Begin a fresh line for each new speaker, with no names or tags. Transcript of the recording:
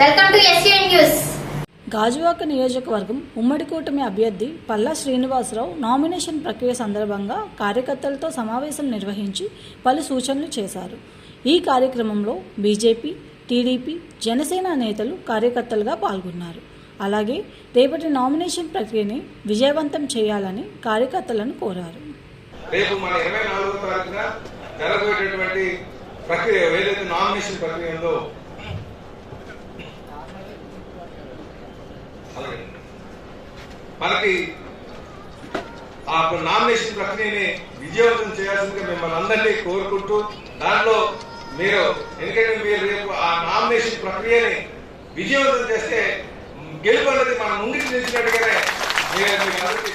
Welcome to news.
Gajuwaka నియోజకవర్గం ఉమ్మడి కూటమి అభ్యర్థి పల్లా శ్రీనివాసరావు నామినేషన్ ప్రక్రియ సందర్భంగా కార్యకర్తలతో సమావేశం నిర్వహించి పలు సూచనలు చేశారు. ఈ కార్యక్రమంలో బీజేపీ టీడీపీ జనసేన నేతలు కార్యకర్తలుగా పాల్గొన్నారు. అలాగే రేపటి నామినేషన్ ప్రక్రియని విజయవంతం చేయాలని కార్యకర్తలను కోరారు.
రేపు మన ఇరవై నాలుగో తారీఖున జరగబోయేటటువంటి ప్రక్రియ ఏదైతే నామినేషన్ ప్రక్రియ ఉందో మనకి ఆ నామినేషన్ ప్రక్రియని విజయవంతం చేయాల్సిందిగా మిమ్మల్ని అందరినీ కోరుకుంటూ దాంట్లో మీరు ఎందుకంటే మీరు రేపు ఆ నామినేషన్ ప్రక్రియని విజయవంతం చేస్తే గెలుపు అనేది మన ముందుకు నిలిచినట్టుగానే మీరు అందరికీ